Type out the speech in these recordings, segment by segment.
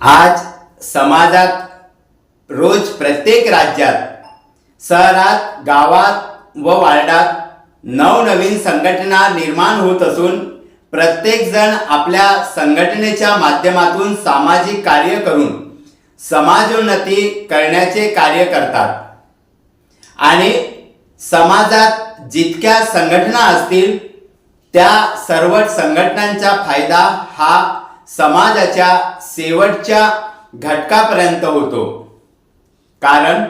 आज समाजात रोज प्रत्येक राज्यात शहरात गावात व वार्डात नवनवीन संघटना निर्माण होत असून प्रत्येकजण आपल्या संघटनेच्या माध्यमातून सामाजिक कार्य करून समाजोन्नती करण्याचे कार्य करतात. आणि समाजात जितक्या संघटना असतील त्या सर्व संघटनांचा फायदा हा समाजाच्या शेवटच्या घटकापर्यंत होतो. कारण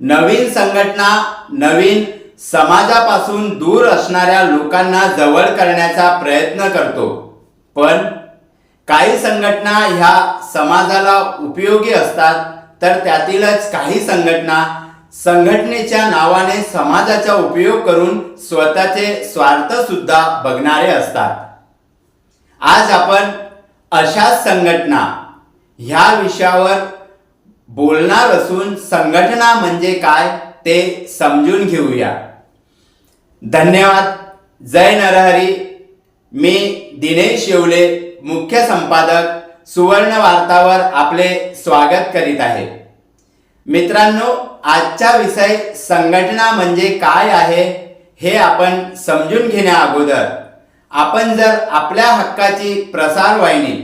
नवीन संघटना नवीन समाजापासून दूर असणाऱ्या लोकांना जवळ करण्याचा प्रयत्न करतो. पण काही संघटना ह्या समाजाला उपयोगी असतात तर त्यातीलच काही संघटना संघटनेच्या नावाने समाजाचा उपयोग करून स्वतःचे स्वार्थ सुद्धा बघणारे असतात. आज आपण अशाच संघटना ह्या विषयावर बोलणार असून संघटना म्हणजे काय ते समजून घेऊया. धन्यवाद. जय नरहरी. मी दिनेश येवले मुख्य संपादक सुवर्ण वार्तावर आपले स्वागत करीत आहे. मित्रांनो आजचा विषय संघटना म्हणजे काय आहे हे आपण समजून घेण्या अगोदर. आपण जर आपल्या हक्काची प्रसार वाहिनी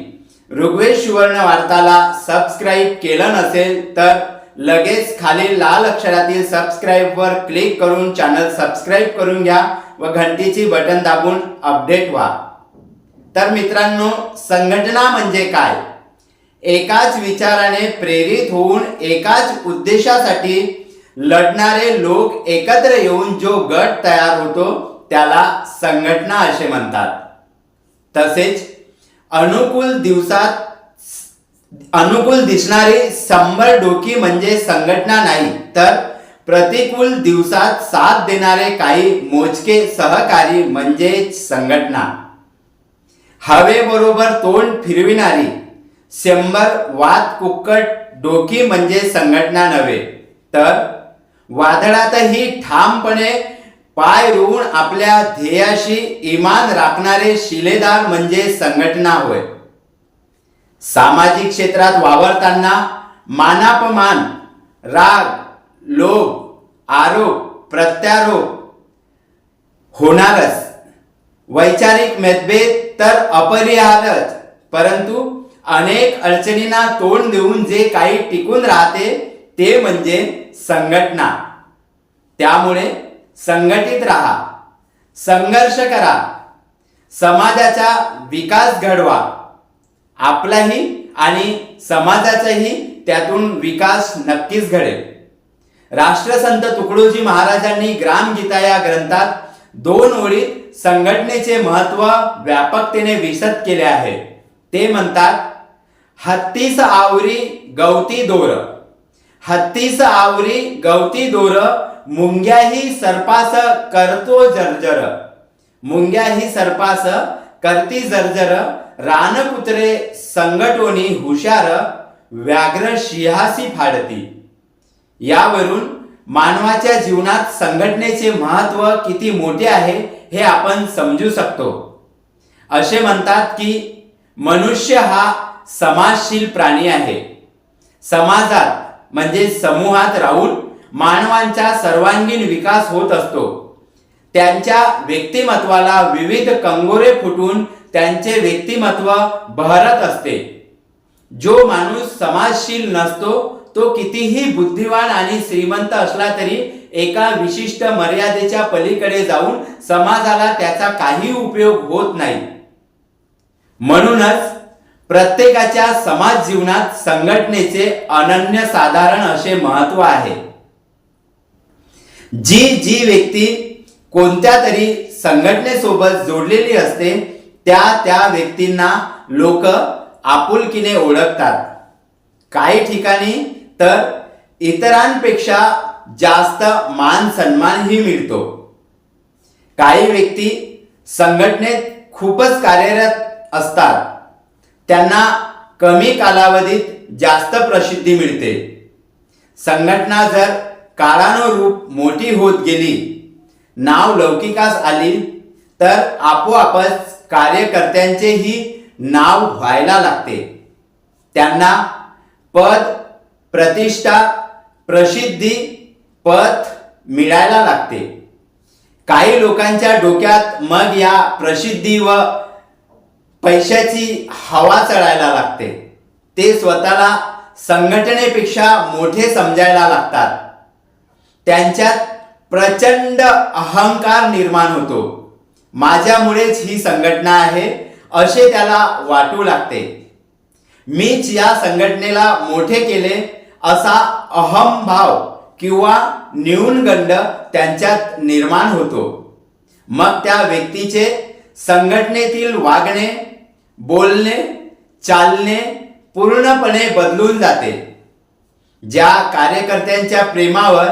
ऋग्वेद सुवर्ण वार्ताला सबस्क्राईब केलं नसेल तर लगेच खाली लाल अक्षरातील सबस्क्राईब वर क्लिक करून चॅनल सबस्क्राईब करून घ्या व घंटीची बटन दाबून अपडेट व्हा. तर मित्रांनो संघटना म्हणजे काय? एकाच विचाराने प्रेरित होऊन एकाच उद्देशासाठी लढणारे लोक एकत्र येऊन जो गट तयार होतो त्याला संघटना असे म्हणतात. तसेच अनुकूल दिवसात अनुकूल दिसणारी शंभर डोकी म्हणजे संघटना नाही तर प्रतिकूल दिवसात साथ देणारे काही मोजके सहकारी म्हणजे संघटना. हवेबरोबर तोंड फिरविणारी शंभर वाद कुक्कट डोकी म्हणजे संघटना नव्हे तर वादळातही ठामपणे पाय रोवून आपल्या ध्येयाशी इमान राखणारे शिलेदार म्हणजे संघटना होय. सामाजिक क्षेत्रात वावरताना मानापमान राग लोभ आरोप प्रत्यारोप होणारच. वैचारिक मतभेद तर अपरिहारच परंतु अनेक अडचणींना तोंड देऊन जे काही टिकून राहते ते म्हणजे संघटना. त्यामुळे संघटित राहा संघर्ष करा समाजाचा विकास घडवा. आपलाही आणि समाजाचाही त्यातून विकास नक्कीच घडेल. राष्ट्रसंत तुकडोजी महाराजांनी ग्रामगीता या ग्रंथात दोन ओळीत संघटनेचे महत्त्व व्यापकतेने विशद केले आहे. ते म्हणतात हत्तीस आवरी गवती दोर. हत्तीस आवरी गवती दोर मुंग्याही सर्पास करतो जर्जर. मुंग्याही सर्पास करती जर्जर. रानकुत्रे संगटोनी हुशार व्याघ्र शिहासी फाडती. यावरून मानवाच्या जीवनात संघटनेचे महत्त्व किती मोठे आहे हे आपण समजू शकतो. असे म्हणतात की मनुष्य हा समाजशील प्राणी आहे. समाजात म्हणजे समूहात राहून मानवांचा सर्वांगीण विकास होत असतो. त्यांच्या व्यक्तिमत्वाला विविध कंगोरे फुटून त्यांचे व्यक्तिमत्व बहरत असते. जो माणूस समाजशील नसतो तो कितीही बुद्धिवान आणि श्रीमंत असला तरी एका विशिष्ट मर्यादेच्या पलीकडे जाऊन समाजाला त्याचा काही उपयोग होत नाही. म्हणूनच प्रत्येकाच्या समाज जीवनात संघटनेचे अनन्य साधारण असे महत्त्व आहे. जी जी व्यक्ती कोणत्या तरी संघटनेसोबत जोडलेली असते त्या त्या व्यक्तींना लोक आपुलकीने ओळखतात. काही ठिकाणी तर इतरांपेक्षा जास्त मान सन्मानही मिळतो. काही व्यक्ती संघटनेत खूपच कार्यरत असतात. त्यांना कमी कालावधीत जास्त प्रसिद्धी मिळते. संघटना जर काळानुरूप मोठी होत गेली. नाव लौकिकास आली तर आपोआपच कार्यकर्त्यांचेही नाव व्हायला लागते. त्यांना पद प्रतिष्ठा प्रसिद्धी पद मिळायला लागते. काही लोकांच्या डोक्यात मग या प्रसिद्धी व पैशाची हवा चढायला लागते. ते स्वतःला संघटनेपेक्षा मोठे समजायला लागतात. त्यांच्यात प्रचंड अहंकार निर्माण होतो. माझ्यामुळेच ही संघटना आहे असे त्याला वाटू लागते. मीच या संघटनेला मोठे केले असा अहमभाव किंवा न्यूनगंड त्यांच्यात निर्माण होतो. मग त्या व्यक्तीचे संघटनेतील वागणे बोलणे चालणे पूर्णपणे बदलून जाते. ज्या कार्यकर्त्यांच्या प्रेमावर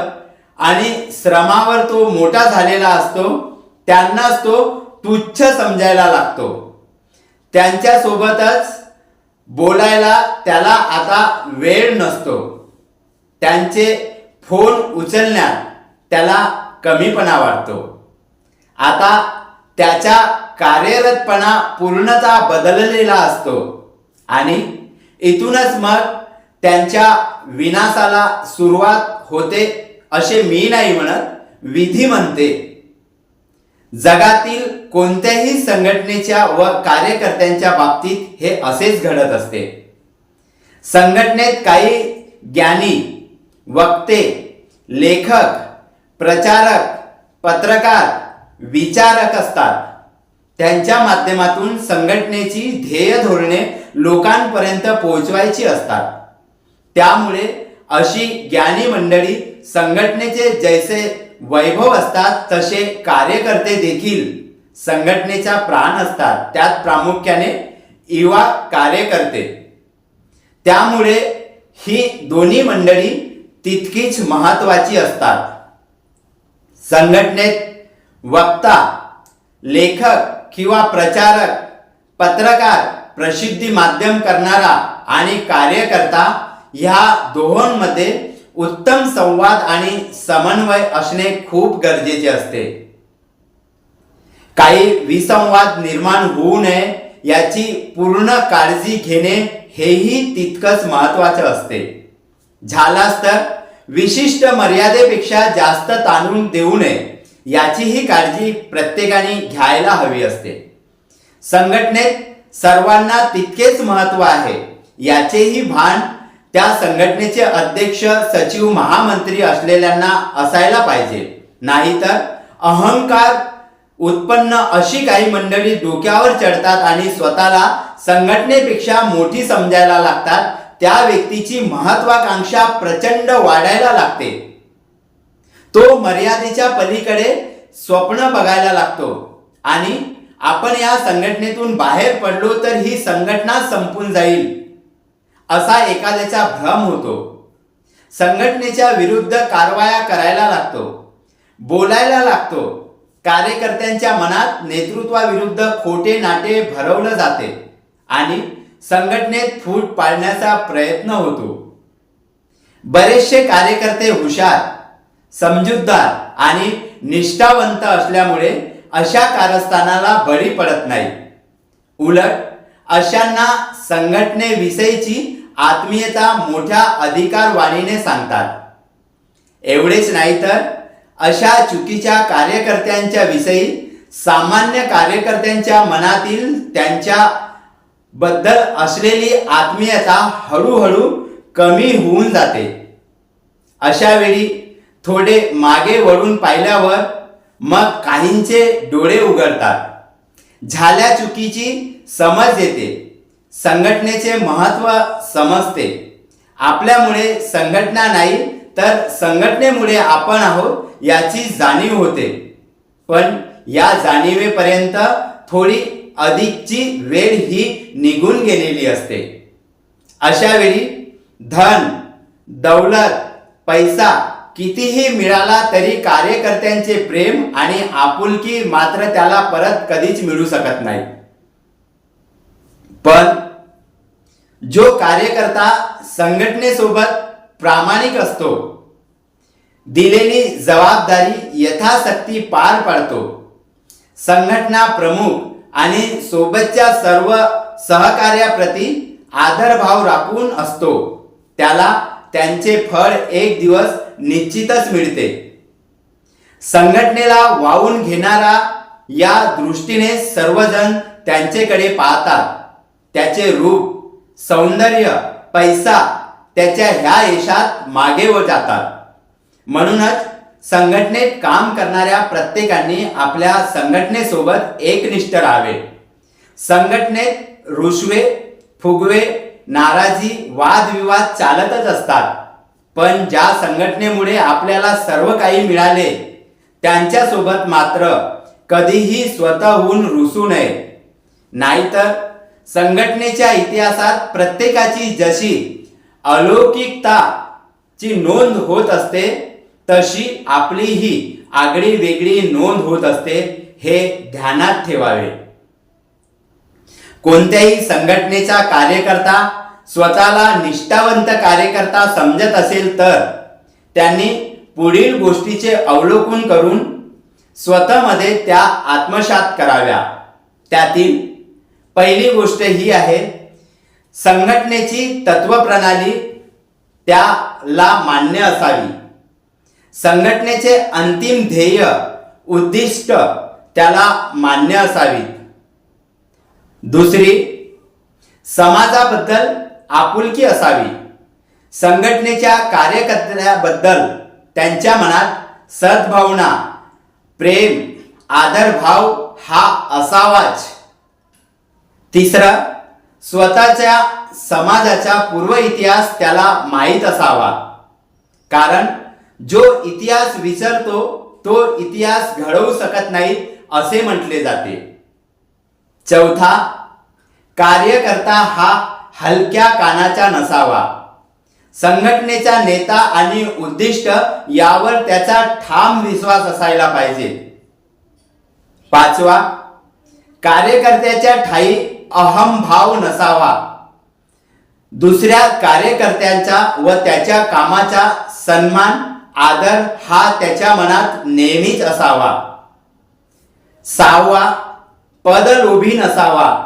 आणि श्रमावर तो मोठा झालेला असतो त्यांनाच तो तुच्छ समजायला लागतो. त्यांच्या सोबतच बोलायला त्याला आता वेळ नसतो. त्यांचे फोन उचलण्यात त्याला कमीपणा वाटतो. आता त्याच्या कार्यरतपणा पूर्णतः बदललेला असतो आणि इथूनच मग त्यांच्या विनाशाला सुरुवात होते असे मी नाही म्हणत विधी म्हणते. जगातील कोणत्याही संघटनेच्या व कार्यकर्त्यांच्या बाबतीत हे असेच घडत असते. संघटनेत काही ज्ञानी वक्ते लेखक प्रचारक पत्रकार विचारक असतात. त्यांच्या माध्यमातून संघटनेची ध्येय धोरणे लोकांपर्यंत पोहोचवायची असतात. त्यामुळे अशी ज्ञानी मंडळी संघटनेचे जैसे वैभव असतात तसे कार्यकर्ते देखील संघटनेचा प्राण असतात. त्यात प्रामुख्याने युवा कार्यकर्ते. त्यामुळे ही दोन्ही मंडळी तितकीच महत्वाची असतात. संघटनेत वक्ता लेखक किंवा प्रचारक पत्रकार प्रसिद्धी माध्यम करणारा आणि कार्यकर्ता ह्या दोहोंमध्ये उत्तम संवाद आणि समन्वय असणे खूप गरजेचे असते. काही विसंवाद निर्माण होऊ नये याची पूर्ण काळजी घेणे हेही तितकंच महत्वाचं असते. झालाच तर विशिष्ट मर्यादेपेक्षा जास्त ताणून देऊ नये याचीही काळजी प्रत्येकाने घ्यायला हवी असते. संघटनेत सर्वांना तितकेच महत्त्व आहे याचेही भान त्या संघटनेचे अध्यक्ष सचिव महामंत्री असलेल्यांना असायला पाहिजे. नाहीतर अहंकार उत्पन्न अशी काही मंडळी डोक्यावर चढतात आणि स्वतःला संघटनेपेक्षा मोठी समजायला लागतात. त्या व्यक्तीची महत्वाकांक्षा प्रचंड वाढायला लागते. तो मर्यादेच्या पलीकडे स्वप्न बघायला लागतो. आणि आपण या संघटनेतून बाहेर पडलो तर ही संघटना संपून जाईल. असा एखाद्याचा भ्रम होतो. संघटनेच्या विरुद्ध कारवाया करायला लागतो. बोलायला लागतो. कार्यकर्त्यांच्या मनात नेतृत्वाविरुद्ध खोटे नाटे भरवलं जाते आणि संघटनेत फूट पाडण्याचा प्रयत्न होतो. बरेचसे कार्यकर्ते हुशार समजूतदार आणि निष्ठावंत असल्यामुळे अशा कारस्थानाला बळी पडत नाही. उलट अशांना संघटनेविषयीची आत्मीयता मोठ्या अधिकारवाणीने सांगतात. एवढेच नाही तर अशा चुकीच्या कार्यकर्त्यांच्या विषयी सामान्य कार्यकर्त्यांच्या मनातील त्यांच्या बद्दल असलेली आत्मीयता हळूहळू कमी होऊन जाते. अशा वेळी थोडे मागे वळून पाहिल्यावर मग काहींचे डोळे उघडतात. झाल्या चुकीची समज येते. संघटनेचे महत्त्व समजते. आपल्यामुळे संघटना नाही तर संघटनेमुळे आपण आहोत याची जाणीव होते. पण या जाणीवेपर्यंत थोडी अधिकची वेळ ही निघून गेलेली असते. अशा वेळी धन दौलत पैसा कितीही मिळाला तरी कार्यकर्त्यांचे प्रेम आणि आपुलकी मात्र त्याला परत कधीच मिळू शकत नाही. पण जो कार्यकर्ता संघटनेसोबत प्रामाणिक असतो दिलेली जबाबदारी यथाशक्ती पार पाडतो संघटना प्रमुख आणि सोबतच्या सर्व सहकार्याप्रती आदरभाव राखून असतो त्याला त्यांचे फळ एक दिवस निश्चितच मिळते. संघटनेला वाहून घेणारा या दृष्टीने सर्वजण त्यांचेकडे पाहतात. त्याचे रूप सौंदर्य पैसा त्याच्या ह्या यशात मागे व जातात. म्हणूनच संघटनेत काम करणाऱ्या प्रत्येकाने आपल्या संघटनेसोबत एकनिष्ठ राहावे. संघटनेत रुशवे फुगवे नाराजी वादविवाद चालतच असतात. पण ज्या संघटनेमुळे आपल्याला सर्व काही मिळाले त्यांच्यासोबत मात्र कधीही स्वतःहून रुसू नये. नाहीतर संघटनेच्या इतिहासात प्रत्येकाची जशी अलौकिकताची नोंद होत असते तशी आपलीही आगळी वेगळी नोंद होत असते हे ध्यानात ठेवावे. कोणत्याही संघटनेचा कार्यकर्ता स्वतःला निष्ठावंत कार्यकर्ता समजत असेल तर त्यांनी पुढील गोष्टीचे अवलोकन करून स्वतःमध्ये त्या आत्मसात कराव्या. त्यातील पहिली गोष्ट ही आहे संघटनेची तत्वप्रणाली त्याला मान्य असावी. संघटनेचे अंतिम ध्येय उद्दिष्ट त्याला मान्य असावीत दुसरी समाजाबद्दल आपुलकी असावी. संघटनेच्या कार्यकर्त्याबद्दल त्यांच्या मनात सद्भावना प्रेम आदरभाव हा असावाच. तिसरं स्वतःच्या समाजाचा पूर्व इतिहास त्याला माहीत असावा. कारण जो इतिहास विसरतो तो इतिहास घडवू शकत नाही असे म्हटले जाते. चौथा कार्यकर्ता हा हलक्या कानाचा नसावा. संघटनेचा नेता आणि उद्दिष्ट यावर त्याचा ठाम विश्वास असायला पाहिजे. पाचवा कार्यकर्त्याच्या ठाई अहमभाव नसावा. दुसऱ्या कार्यकर्त्यांचा व त्याच्या कामाचा सन्मान आदर हा त्याच्या मनात नेहमीच असावा. सहावा पदलोभी नसावा.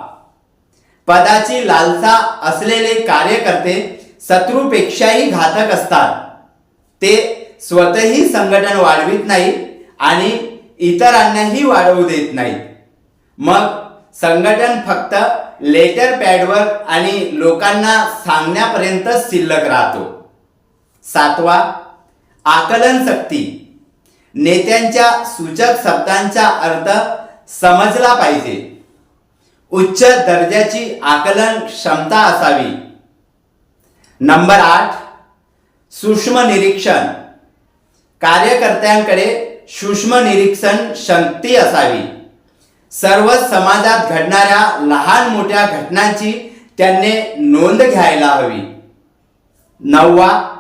पदाची लालसा असलेले कार्यकर्ते शत्रूपेक्षाही घातक असतात. ते स्वतःही संघटन वाढवित नाही आणि इतरांनाही वाढवू देत नाहीत. मग संघटन फक्त लेटर पॅडवर आणि लोकांना सांगण्यापर्यंत शिल्लक राहतो. सातवा आकलन शक्ती नेत्यांच्या सूचक शब्दांचा अर्थ समजला पाहिजे. उच्च दर्जाची आकलन क्षमता असावी. नंबर आठ सूक्ष्म निरीक्षण. कार्यकर्त्यांकडे सूक्ष्म निरीक्षण शक्ती असावी. सर्व समाजात घडणाऱ्या लहान मोठ्या घटनांची त्यांनी नोंद घ्यायला हवी. नववा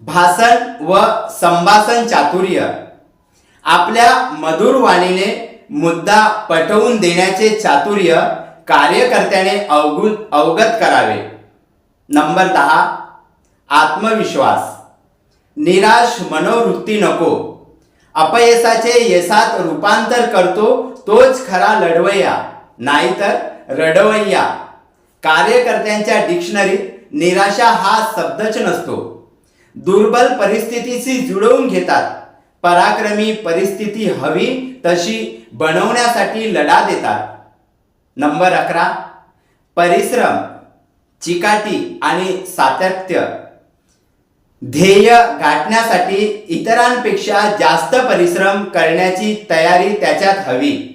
भाषण व संभाषण चातुर्य. आपल्या मधुर वाणीने मुद्दा पटवून देण्याचे चातुर्य कार्यकर्त्याने अवगुत अवगत करावे. नंबर दहा आत्मविश्वास. निराश मनोवृत्ती नको. अपयशाचे यशात रूपांतर करतो तोच खरा लढवय्या नाहीतर रडवय्या. कार्यकर्त्यांच्या डिक्शनरीत निराशा हा शब्दच नसतो. दुर्बल परिस्थितीशी जुळवून घेतात. पराक्रमी परिस्थिती हवी तशी बनवण्यासाठी लढा देतात. नंबर अकरा. परिश्रम चिकाटी आणि सातत्य. ध्येय गाठण्यासाठी इतरांपेक्षा जास्त परिश्रम करण्याची तयारी त्याच्यात हवी.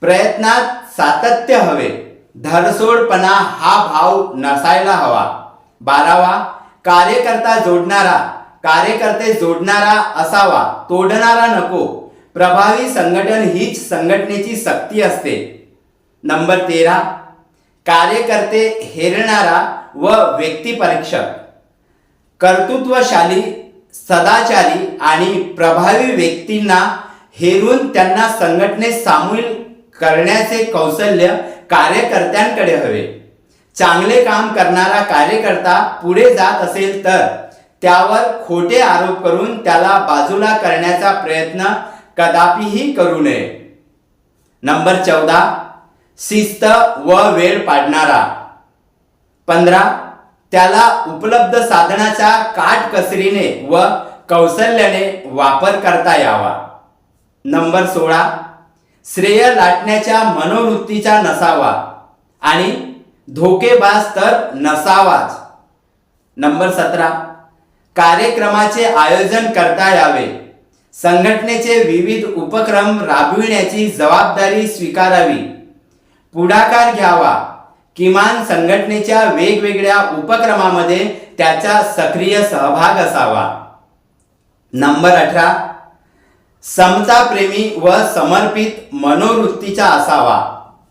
प्रयत्नात सातत्य हवे. धरसोडपणा हा भाव नसायला हवा. बारावा कार्यकर्ता जोडणारा कार्यकर्ते जोडणारा असावा तोडणारा नको. प्रभावी संघटन हीच संघटनेची सक्ती असते. नंबर तेरा कार्यकर्ते हेरणारा व व्यक्तिपरीक्षक. कर्तृत्वशाली सदाचारी आणि प्रभावी व्यक्तींना हेरून त्यांना संघटनेत सामील करण्याचे कौशल्य कार्यकर्त्यांकडे हवे. चांगले काम करणारा कार्यकर्ता पुढे जात असेल तर त्यावर खोटे आरोप करून त्याला बाजूला करण्याचा प्रयत्न कदापिही करू नये. नंबर चौदा शिस्त व वेळ पाडणारा. पंधरा त्याला उपलब्ध साधनाच्या काटकसरीने व कौशल्याने वापर करता यावा. नंबर सोळा श्रेय लाटण्याच्या मनोवृत्तीचा नसावा. आणि धोकेबाज तर नसावाच. नंबर सतरा. कार्यक्रमाचे आयोजन करता यावे. संघटनेचे विविध उपक्रम राबविण्याची जबाबदारी स्वीकारावी. पुढाकार घ्यावा. किमान संघटनेच्या वेगवेगळ्या उपक्रमामध्ये त्याचा सक्रिय सहभाग असावा. नंबर अठरा. समताप्रेमी व समर्पित मनोवृत्तीचा असावा.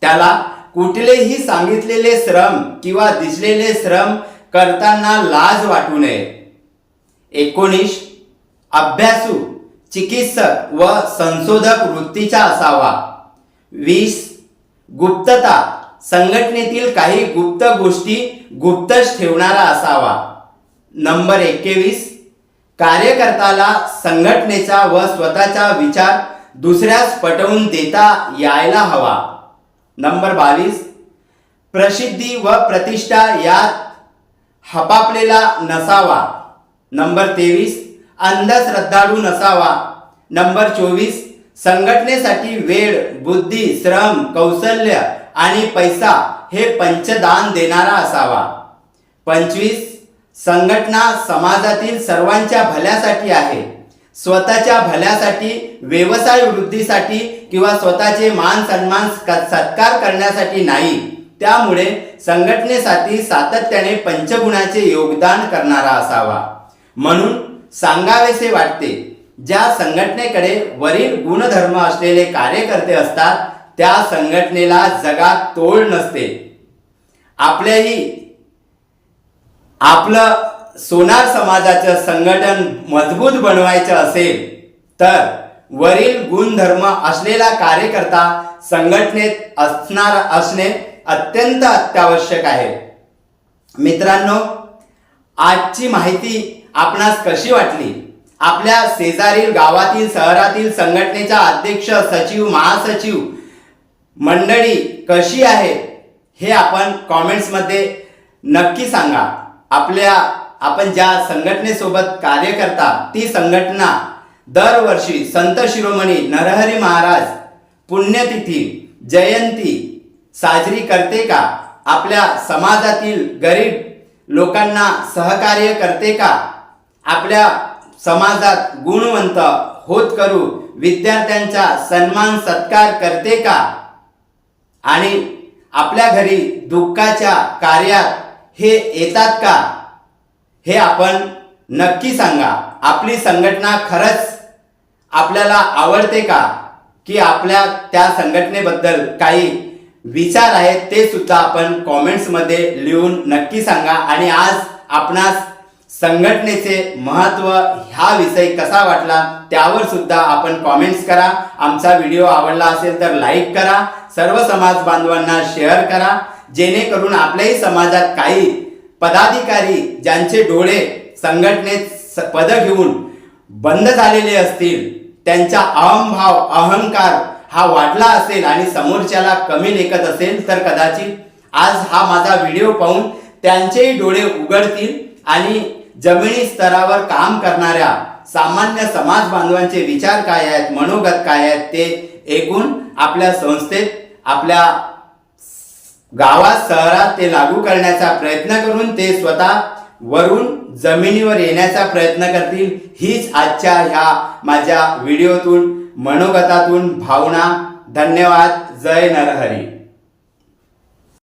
त्याला कुठलेही सांगितलेले श्रम किंवा दिसलेले श्रम करताना लाज वाटू नये. एकोणीस अभ्यासू चिकित्सक व संशोधक वृत्तीचा असावा. वीस गुप्तता संघटनेतील काही गुप्त गोष्टी गुप्तच ठेवणारा असावा. नंबर एकवीस कार्यकर्त्याला संघटनेचा व स्वतःचा विचार दुसऱ्यास पटवून देता यायला हवा. नंबर बावीस. प्रसिद्धी व प्रतिष्ठा यात हपापलेला नसावा. नंबर तेवीस. अंधश्रद्धाळू नसावा. नंबर चोवीस. संघटनेसाठी वेळ बुद्धी श्रम कौशल्य आणि पैसा हे पंचदान देणारा असावा. पंचवीस. संघटना समाजातील सर्वांच्या भल्यासाठी आहे. स्वतःच्या भल्यासाठी व्यवसाय वृद्धीसाठी किंवा स्वतःचे मान सन्मान सत्कार करण्यासाठी नाही. त्यामुळे संघटनेसाठी सातत्याने पंचगुणाचे योगदान करणारा असावा. म्हणून सांगावेसे वाटते ज्या संघटनेकडे वरील गुणधर्म असलेले कार्यकर्ते असतात त्या संघटनेला जगात तोड नसते. आपल्याही आपलं सोनार समाजाचं संघटन मजबूत बनवायचं असेल तर वरील गुणधर्म असलेला कार्यकर्ता संघटनेत असणार असणे अत्यंत अत्यावश्यक आहे. मित्रांनो आजची माहिती आपणास कशी वाटली? आपल्या शेजारील गावातील शहरातील संघटनेच्या अध्यक्ष सचिव महासचिव मंडळी कशी आहे हे आपण कॉमेंट्समध्ये नक्की सांगा. आपल्या आपण ज्या संघटनेसोबत कार्य करता ती संघटना दरवर्षी संत शिरोमणी नरहरी महाराज पुण्यतिथी जयंती साजरी करते का? आपल्या समाजातील गरीब लोकांना सहकार्य करते का? आपल्या समाजात गुणवंत होत करू विद्यार्थ्यांचा सन्मान सत्कार करते का? आणि आपल्या घरी दुःखाच्या कार्यात हे येतात का? हे आपण नक्की सांगा. आपली संघटना खरंच आपल्याला आवडते का? की आपल्या त्या संघटनेबद्दल काही विचार आहेत ते सुद्धा आपण कॉमेंट्समध्ये लिहून नक्की सांगा. आणि आज आपणास संघटनेचे महत्त्व ह्या विषय कसा वाटला त्यावर सुद्धा आपण कॉमेंट्स करा. आमचा व्हिडिओ आवडला असेल तर लाईक करा. सर्व समाज बांधवांना शेअर करा. जेणेकरून आपल्याही समाजात काही पदाधिकारी ज्यांचे डोळे संघटनेत स- पद घेऊन बंद झालेले असतील त्यांचा अहमभाव अहंकार हा वाढला असेल आणि समोरच्याला कमी लेखत असेल तर कदाचित आज हा माझा व्हिडिओ पाहून त्यांचेही डोळे उघडतील आणि जमिनी स्तरावर काम करणाऱ्या सामान्य समाज बांधवांचे विचार काय आहेत मनोगत काय आहेत ते ऐकून आपल्या संस्थेत आपल्या गावात शहरात ते लागू करण्याचा प्रयत्न करून ते स्वतः वरून जमिनीवर येण्याचा प्रयत्न करतील. हीच आजच्या ह्या माझ्या व्हिडिओतून मनोगतातून भावना. धन्यवाद. जय नरहरी.